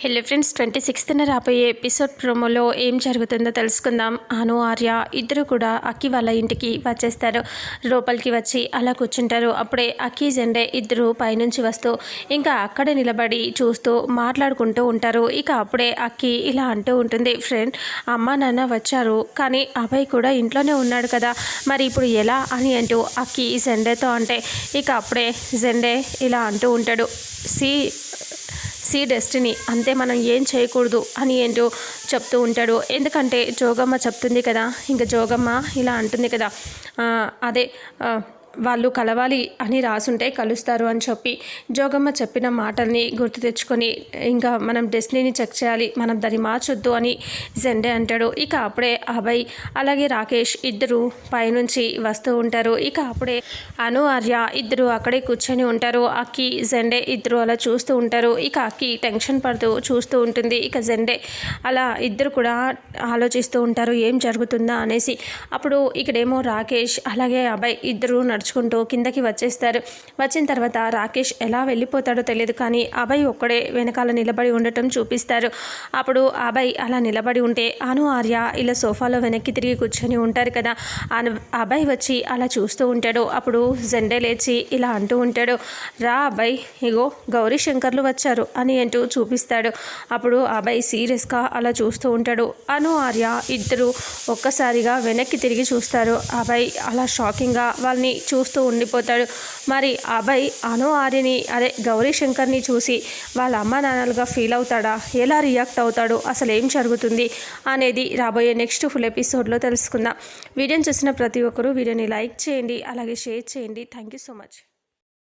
Hello friends twenty సిక్స్త్న రాబోయే episode ప్రోమోలో ఏం జరుగుతుందో తెలుసుకుందాం. అను ఆర్య ఇద్దరు కూడా అక్కి వాళ్ళ ఇంటికి వచ్చేస్తారు. లోపలికి వచ్చి అలా కూర్చుంటారు. అప్పుడే అక్కి జెండే ఇద్దరు పైనుంచి వస్తూ ఇంకా అక్కడే నిలబడి చూస్తూ మాట్లాడుకుంటూ ఉంటారు. ఇక అప్పుడే అక్కి ఇలా అంటూ ఉంటుంది ఫ్రెండ్ అమ్మ నాన్న వచ్చారు కానీ అభయ్ కూడా ఇంట్లోనే ఉన్నాడు కదా మరి ఇప్పుడు ఎలా? అని అంటూ అక్కి జెండేతో అంటే ఇక అప్పుడే జెండే ఇలా అంటూ ఉంటాడు. సి సీ డెస్టినీ అంతే మనం ఏం చేయకూడదు అని ఏంటో చెప్తూ ఉంటాడు. ఎందుకంటే జోగమ్మ చెప్తుంది కదా ఇంకా జోగమ్మ ఇలా అంటుంది కదా. అదే వాళ్ళు కలవాలి అని రాసుంటే కలుస్తారు అని చెప్పి జోగమ్మ చెప్పిన మాటల్ని గుర్తు తెచ్చుకొని ఇంకా మనం డెస్టినీని చెక్ చేయాలి మనం దాన్ని మార్చొద్దు అని జెండే అంటాడు. ఇక అప్పుడే అభయ్ అలాగే రాకేష్ ఇద్దరు పైనుంచి వస్తూ ఉంటారు. ఇక అప్పుడే అను ఆర్య ఇద్దరు అక్కడే కూర్చొని ఉంటారు. అక్కి జెండే ఇద్దరు అలా చూస్తూ ఉంటారు. ఇక అక్కి టెన్షన్ పడుతూ చూస్తూ ఉంటుంది. ఇక జెండే అలా ఇద్దరు కూడా ఆలోచిస్తూ ఉంటారు ఏం జరుగుతుందా అనేసి. అప్పుడు ఇక్కడేమో రాకేష్ అలాగే అభయ్ ఇద్దరు నడుచు నడుచుకుంటూ కిందకి వచ్చేస్తారు. వచ్చిన తర్వాత రాకేష్ ఎలా వెళ్ళిపోతాడో తెలియదు కానీ అభయ్ ఒక్కడే వెనకాల నిలబడి ఉండటం చూపిస్తారు. అప్పుడు అభయ్ అలా నిలబడి ఉంటే అను ఆర్య ఇలా సోఫాలో వెనక్కి తిరిగి కూర్చొని ఉంటారు కదా. అభయ్ వచ్చి అలా చూస్తూ ఉంటాడు. అప్పుడు జెండే లేచి ఇలా అంటూ ఉంటాడు. రా అబ్బాయి ఇగో గౌరీ శంకర్లు వచ్చారు అని అంటూ చూపిస్తాడు. అప్పుడు అబ్బాయి సీరియస్గా అలా చూస్తూ ఉంటాడు. అను ఆర్య ఇద్దరు ఒక్కసారిగా వెనక్కి తిరిగి చూస్తారు. అబ్బాయి అలా షాకింగ్గా వాళ్ళని చూస్తూ ఉండిపోతాడు. మరి అభయ్ అను ఆరిని అదే గౌరీ శంకర్ని చూసి వాళ్ళ అమ్మ నాన్నలుగా ఫీల్ అవుతాడా? ఎలా రియాక్ట్ అవుతాడు? అసలు ఏం జరుగుతుంది? అనేది రాబోయే నెక్స్ట్ ఫుల్ ఎపిసోడ్లో తెలుసుకుందాం. వీడియోని చూసిన ప్రతి ఒక్కరూ వీడియోని లైక్ చేయండి అలాగే షేర్ చేయండి. Thank you so much.